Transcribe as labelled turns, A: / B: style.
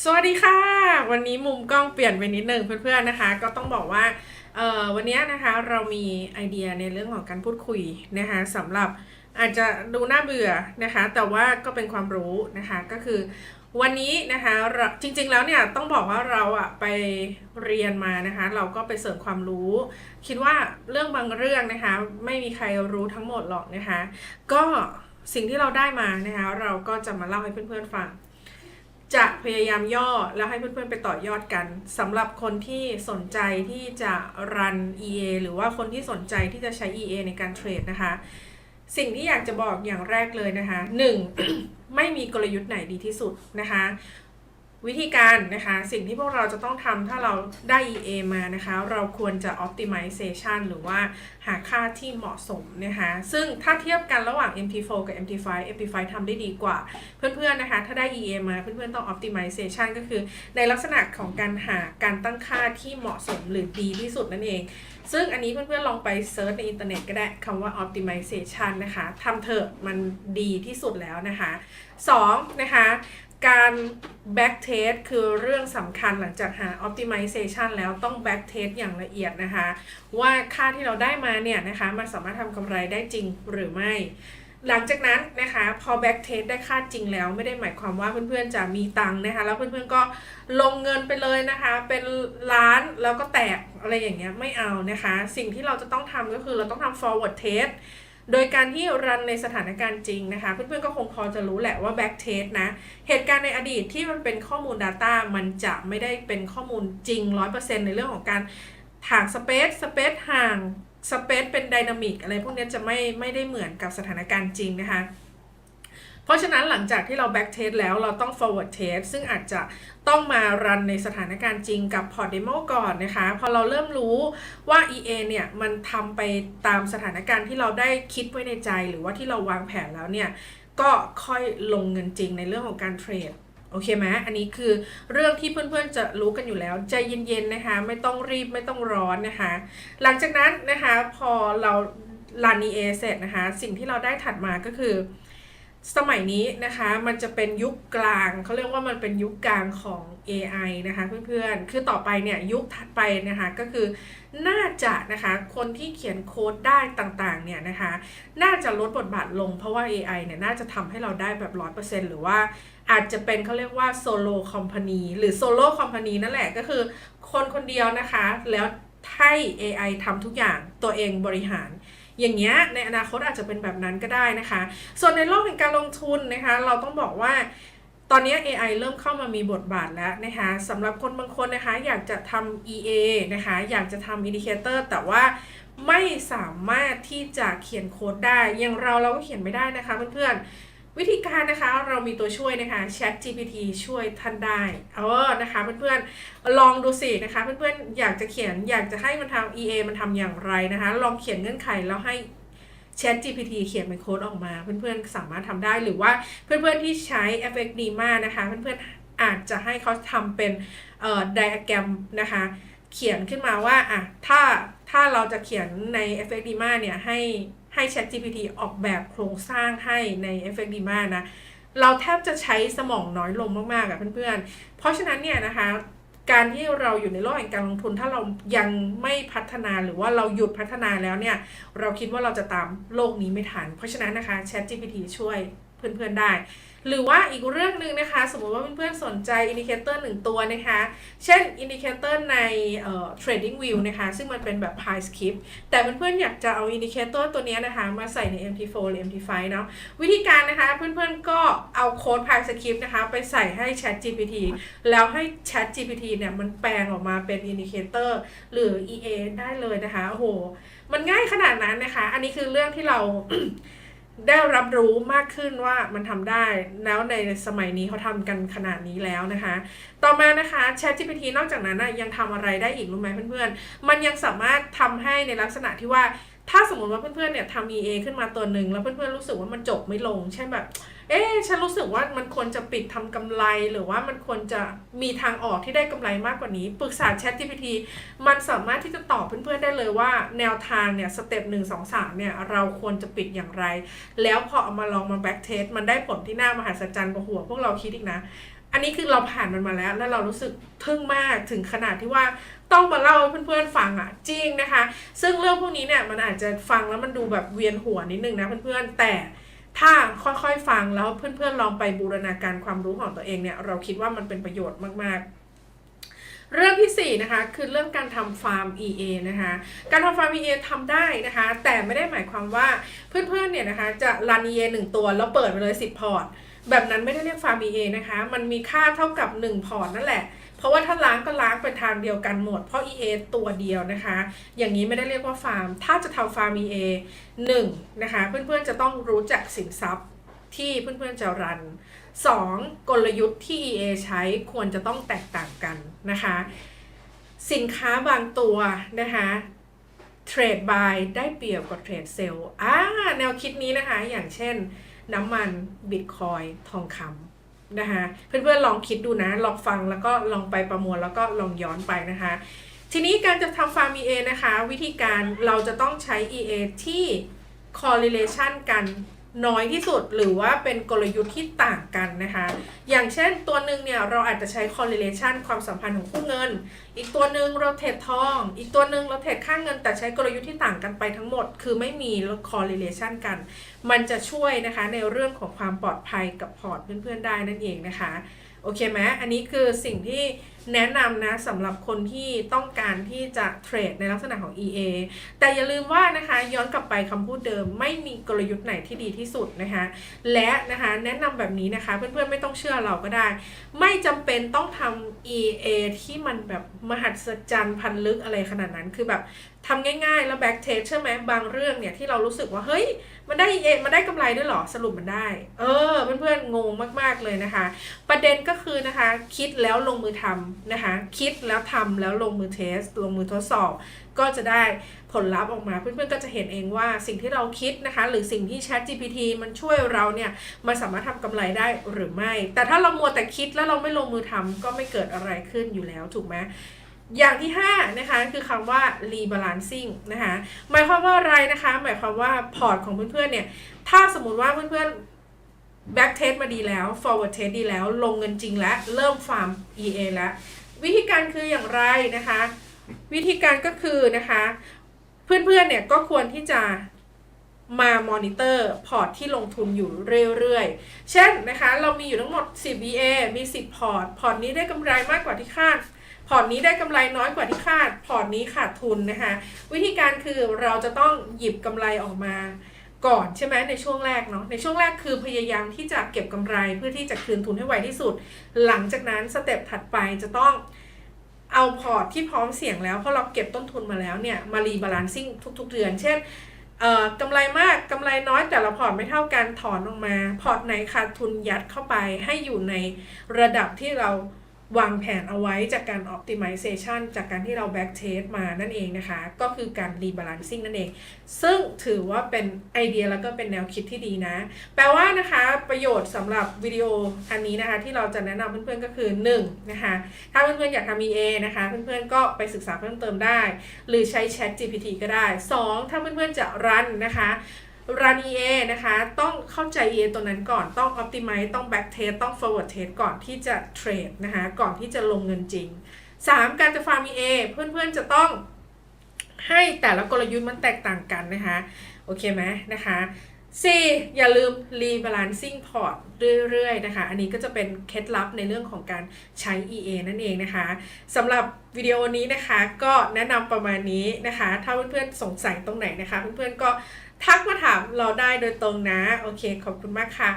A: สวัสดีค่ะ วันนี้มุมกล้องเปลี่ยนไปนิดนึงเพื่อนๆนะคะ ก็ต้องบอกว่าเอ่อวันนี้นะคะเรามีไอเดียในเรื่องของการพูดคุยนะคะสำหรับอาจจะดูน่าเบื่อนะคะ แต่ว่าก็เป็นความรู้นะคะก็คือ วันนี้นะคะจริงๆแล้วเนี่ยต้องบอกว่าเราอะไปเรียนมานะคะ เราก็ไปเสริมความรู้ คิดว่าเรื่องบางเรื่องนะคะ ไม่มีใครรู้ทั้งหมดหรอกนะคะ ก็สิ่งที่เราได้มานะคะ เราก็จะมาเล่าให้เพื่อนๆฟัง จะพยายามย่อแล้วให้เพื่อนๆไปต่อยอดกันสำหรับคนที่สนใจที่จะรัน EA หรือว่าคนที่สนใจที่จะใช้ EA ในการเทรดนะคะ สิ่งที่อยากจะบอกอย่างแรกเลยนะคะ 1. ไม่มีกลยุทธ์ไหนดีที่สุดนะคะ วิธีการนะคะสิ่งที่พวกเราจะต้องทำถ้าเราได้ EA มานะคะ เราควรจะ optimization หรือว่าหาค่าที่เหมาะสมนะคะ ซึ่งถ้าเทียบกันระหว่าง MT4 กับ MT5 MT5 ทำได้ดีกว่า เพื่อนๆนะคะ ถ้าได้ EA มาเพื่อนๆต้อง optimization ก็คือในลักษณะของการหาการตั้งค่าที่เหมาะสมหรือดีที่สุดนั่นเอง ซึ่งอันนี้เพื่อนๆลองไปเซิร์ชในอินเทอร์เน็ตก็ได้คำว่า optimization นะคะทำเถอะมันดีที่สุดแล้วนะคะ 2. นะคะ การ back test คือเรื่องสำคัญหลังจากหา optimization แล้วต้อง back test อย่างละเอียดนะคะ ว่าค่าที่เราได้มาเนี่ยนะคะมันสามารถทำกำไรได้จริงหรือไม่ หลังจากนั้นนะคะพอ back test ได้ค่าจริงแล้ว ไม่ได้หมายความว่าเพื่อนๆจะมีตังค์นะคะ แล้วเพื่อนๆก็ลงเงินไปเลยนะคะ เป็นล้านแล้วก็แตกอะไรอย่างเงี้ยไม่เอานะคะ สิ่งที่เราจะต้องทำก็คือเราต้องทำ forward test โดยการที่รันในสถานการณ์จริงนะคะ เพื่อนๆก็คงพอจะรู้แหละว่า back test นะ เหตุการณ์ในอดีตที่มันเป็นข้อมูล Data มันจะไม่ได้เป็นข้อมูลจริง 100%ในเรื่องของการห่างสเปซสเปซห่างสเปซเป็นไดนามิกอะไรพวกนี้จะไม่ไม่ได้เหมือนกับสถานการณ์จริงนะคะ เพราะฉะนั้นหลังจากที่เรา back test แล้วเราต้อง forward test ซึ่งอาจจะต้องมารันในสถานการณ์จริงกับพอร์ตเดโมก่อนนะคะ พอเราเริ่มรู้ว่า EA เนี่ยมันทำไปตามสถานการณ์ที่เราได้คิดไว้ในใจ หรือว่าที่เราวางแผนแล้วเนี่ย ก็ค่อยลงเงินจริงในเรื่องของการเทรดโอเคไหมอันนี้คือเรื่องที่เพื่อนๆจะรู้กันอยู่แล้ว ใจเย็นๆนะคะ ไม่ต้องรีบไม่ต้องร้อนนะคะ หลังจากนั้นนะคะพอเรารัน EA เสร็จนะคะ สิ่งที่เราได้ถัดมาก็คือ สมัยนี้นะคะมันจะเป็นยุคกลางเขาเรียกว่ามันเป็นยุคกลางของ AI นะคะเพื่อนๆ คือต่อไปเนี่ยยุคถัดไปนะคะก็คือน่าจะนะคะคนที่เขียนโค้ดได้ต่างๆเนี่ยนะคะน่าจะลดบทบาทลงเพราะว่า AI เนี่ยน่าจะทำให้เราได้แบบ 100%หรือว่าอาจจะเป็นเขาเรียกว่าโซโล่คอมพานีหรือโซโล่คอมพานีนั่นแหละก็คือคนคนเดียวนะคะแล้วให้ AI ทำทุกอย่าง ตัวเองบริหาร อย่างเงี้ยในอนาคตอาจจะเป็นแบบนั้นก็ได้นะคะ ส่วนในโลกแห่งการลงทุนนะคะ เราต้องบอกว่าตอนนี้ AI เริ่มเข้ามามีบทบาทแล้วนะคะสำหรับคนบางคนนะคะอยากจะทำ EA นะคะอยากจะทำ Indicator แต่ว่าไม่สามารถที่จะเขียนโค้ดได้ อย่างเราเราก็เขียนไม่ได้นะคะเพื่อนๆ วิธีการนะคะเรามีตัวช่วยนะคะ Chat GPT ช่วยท่านได้เออนะคะเพื่อนๆลองดูสินะคะเพื่อนๆอยากจะเขียนอยากจะให้มันทำ EA มันทำอย่างไรนะคะ ลองเขียนเงื่อนไขแล้วให้ Chat GPT เขียนเป็นโค้ดออกมา เพื่อนๆสามารถทำได้หรือว่าเพื่อนๆที่ใช้ FX d m a นะคะเพื่อนๆอาจจะให้เขาทำเป็นเอ่อไดอะแกรมนะคะเขียนขึ้นมาว่าอะถ้าถ้าเราจะเขียนใน FX d m a เนี่ยให้ ให้ Chat GPT ออกแบบโครงสร้างให้ใน FX d m a นะ เราแทบจะใช้สมองน้อยลงมากๆอะเพื่อนๆ เพราะฉะนั้นเนี่ยนะคะ การที่เราอยู่ในโลกแห่งการลงทุน ถ้าเรายังไม่พัฒนาหรือว่าเราหยุดพัฒนาแล้วเนี่ย เราคิดว่าเราจะตามโลกนี้ไม่ทัน เพราะฉะนั้นนะคะ Chat GPT ช่วยเพื่อนๆได้ หรือว่าอีกเรื่องหนึ่งนะคะ สมมติว่าเพื่อนๆสนใจอินดิเคเตอร์หนึ่งตัวนะคะ เช่นอินดิเคเตอร์ในเอ่อ trading view นะคะ ซึ่งมันเป็นแบบ high skip แต่เพื่อนๆอยากจะเอาอินดิเคเตอร์ตัวนี้นะคะมาใส่ใน MT4 หรือ MT5 เนาะวิธีการนะคะเพื่อนๆก็เอาโค้ด high skip นะคะ ไปใส่ให้ Chat GPT แล้วให้ Chat GPT เนี่ยมันแปลงออกมาเป็นอินดิเคเตอร์หรือ EA ได้เลยนะคะโอ้โหมันง่ายขนาดนั้นนะคะ อันนี้คือเรื่องที่เรา ได้รับรู้มากขึ้นว่ามันทำได้ แล้วในสมัยนี้เขาทำกันขนาดนี้แล้วนะคะ ต่อมานะคะ ChatGPT นอกจากนั้นนะยังทำอะไรได้อีกรู้ไหมเพื่อนๆ มันยังสามารถทำให้ในลักษณะที่ว่า ถ้าสมมติว่าเพื่อนๆเนี่ยทำ EA ขึ้นมาตัวหนึ่งแล้วเพื่อนๆรู้สึกว่ามันจบไม่ลง เช่นแบบ เอ๊ฉันรู้สึกว่ามันควรจะปิดทำกำไรหรือว่ามันควรจะมีทางออกที่ได้กำไรมากกว่านี้ ปรึกษา ChatGPT มันสามารถที่จะตอบเพื่อนๆได้เลยว่า แนวทางเนี่ยสเต็ปหนึ่งสองสามเนี่ยเราควรจะปิดอย่างไร แล้วพอเอามาลองมาแบ็กเทสมันได้ผลที่น่ามหัศจรรย์กว่าหัวพวกเราคิดอีกนะ อันนี้คือเราผ่านมันมาแล้ว แล้วเรารู้สึกทึ่งมากถึงขนาดที่ว่าต้องมาเล่าให้เพื่อนๆฟังอะจริงนะคะ ซึ่งเรื่องพวกนี้เนี่ยมันอาจจะฟังแล้วมันดูแบบเวียนหัวนิดนึงนะเพื่อนๆแต่ถ้า ค่อยๆฟังแล้วเพื่อนๆลองไปบูรณาการความรู้ของตัวเองเนี่ยเราคิดว่ามันเป็นประโยชน์มาก ๆเรื่องที่4นะคะคือเรื่องการทำฟาร์ม EA นะคะการทำฟาร์ม EA ทำได้นะคะแต่ไม่ได้หมายความว่าเพื่อนๆเนี่ยนะคะจะรัน EA 1 ตัวแล้วเปิดไปเลย 10 พอร์ต แบบนั้นไม่ได้เรียกฟาร์ม EA นะคะมันมีค่าเท่ากับ 1 พอร์ตนั่นแหละ เพราะว่าถ้าล้างก็ล้างไปทางเดียวกันหมด เพราะ EA ตัวเดียวนะคะ อย่างนี้ไม่ได้เรียกว่าฟาร์ม ถ้าจะทำฟาร์ม EA 1นะคะเพื่อนๆจะต้องรู้จักสินทรัพย์ ที่เพื่อนๆจะรัน 2. กลยุทธ์ที่ EA ใช้ควรจะต้องแตกต่างกันนะคะ สินค้าบางตัวนะคะเทรดบายได้เปรียบกว่าเทรดเซลล์อ่าแนวคิดนี้นะคะ อย่างเช่นน้ำมันบิตคอยทองคำนะคะเพื่อนๆลองคิดดูนะ ลองฟังแล้วก็ลองไปประมวลแล้วก็ลองย้อนไปนะคะ ทีนี้การจะทำฟาร์ม EA นะคะ วิธีการเราจะต้องใช้ EA ที่ correlation กัน น้อยที่สุดหรือว่าเป็นกลยุทธ์ที่ต่างกันนะคะ อย่างเช่นตัวหนึ่งเนี่ยเราอาจจะใช้ correlation ความสัมพันธ์ของคู่เงิน อีกตัวหนึ่งเราเทรดทอง อีกตัวหนึ่งเราเทรดค่างเงิน แต่ใช้กลยุทธ์ที่ต่างกันไปทั้งหมด คือไม่มี correlation กัน มันจะช่วยนะคะในเรื่องของความปลอดภัยกับพอร์ตเพื่อนๆได้นั่นเองนะคะ โอเคไหมอันนี้คือสิ่งที่แนะนำนะสำหรับคนที่ต้องการที่จะเทรดในลักษณะของ EA แต่อย่าลืมว่านะคะย้อนกลับไปคำพูดเดิม ไม่มีกลยุทธ์ไหนที่ดีที่สุดนะคะและนะคะแนะนำแบบนี้นะคะเพื่อนๆไม่ต้องเชื่อเราก็ได้ ไม่จำเป็นต้องทำ EA ที่มันแบบมหัศจรรย์พันลึกอะไรขนาดนั้นคือแบบทำง่ายๆ แล้วแบ็กเทสใช่ไหมบางเรื่องเนี่ยที่เรารู้สึกว่าเฮ้ย มันได้ EA มันได้กำไรด้วยหรอ สรุปมันได้ เออเพื่อนๆงงมากๆเลยนะคะ ประเด็นก็คือนะคะ คิดแล้วลงมือทำนะคะ คิดแล้วทำแล้วลงมือเทสลงมือทดสอบ ก็จะได้ผลลัพธ์ออกมา เพื่อนๆก็จะเห็นเองว่าสิ่งที่เราคิดนะคะ หรือสิ่งที่ Chat GPT มันช่วยเราเนี่ยมันสามารถทำกำไรได้หรือไม่ แต่ถ้าเรามัวแต่คิดแล้วเราไม่ลงมือทำก็ไม่เกิดอะไรขึ้นอยู่แล้วถูกไหมอย่างที่5นะคะคือคำว่า rebalancing นะคะหมายความว่าอะไรนะคะ หมายความว่าพอร์ตของเพื่อนๆเนี่ยถ้าสมมติว่าเพื่อนๆ back test มาดีแล้ว forward test ดีแล้ว ลงเงินจริงแล้ว เริ่มฟาร์ม EA แล้ว วิธีการคืออย่างไรนะคะ วิธีการก็คือนะคะ เพื่อนๆเนี่ยก็ควรที่จะมามอนิเตอร์พอร์ตที่ลงทุนอยู่เรื่อยๆ เช่นนะคะ เรามีอยู่ทั้งหมด 10 EA มี 10 พอร์ต พอร์ตนี้ได้กำไรมากกว่าที่คาด พอร์ตนี้ได้กำไรน้อยกว่าที่คาด พอร์ตนี้ขาดทุนนะคะ วิธีการคือเราจะต้องหยิบกำไรออกมา ก่อนใช่ไหมในช่วงแรกเนาะในช่วงแรกคือพยายามที่จะเก็บกำไรเพื่อที่จะคืนทุนให้ไวที่สุด หลังจากนั้นสเต็ปถัดไปจะต้องเอาพอร์ตที่พร้อมเสี่ยงแล้วเพราะเราเก็บต้นทุนมาแล้วเนี่ยมารีบาลานซิ่งทุก ๆ เดือน เช่นเอ่อกำไรมากกำไรน้อยแต่ละพอร์ตไม่เท่ากันถอนออกมา พอร์ตไหนขาดทุนยัดเข้าไปให้อยู่ในระดับที่เรา วางแผนเอาไว้จากการ optimization จากการที่เรา back test มานั่นเองนะคะ ก็คือการ rebalancing นั่นเอง ซึ่งถือว่าเป็นไอเดียแล้วก็เป็นแนวคิดที่ดีนะ แปลว่านะคะประโยชน์สำหรับวิดีโออันนี้นะคะ ที่เราจะแนะนำเพื่อนๆก็คือ 1 นะคะถ้าเพื่อนๆอยากทำ EA นะคะ เพื่อนๆก็ไปศึกษาเพิ่มเติมได้ หรือใช้ Chat GPT ก็ได้ 2 ถ้าเพื่อนๆจะรันนะคะ รัน EA นะคะ ต้องเข้าใจ EA ตัวนั้นก่อนต้อง optimize ต้อง back test ต้อง forward test ก่อนที่จะเทรดนะคะ ก่อนที่จะลงเงินจริง 3. การจะฟาร์ม EA เพื่อนๆจะต้องให้แต่ละกลยุทธ์มันแตกต่างกันนะคะ โอเคไหมนะคะ 4. อย่าลืม rebalancing port เรื่อยๆนะคะ อันนี้ก็จะเป็นเคล็ดลับในเรื่องของการใช้ EA นั่นเองนะคะสำหรับวิดีโอนี้นะคะ ก็แนะนำประมาณนี้นะคะ ถ้าเพื่อนๆสงสัยตรงไหนนะคะ เพื่อนๆก็ ทักมาถามเราได้โดยตรงนะ โอเค ขอบคุณมากค่ะ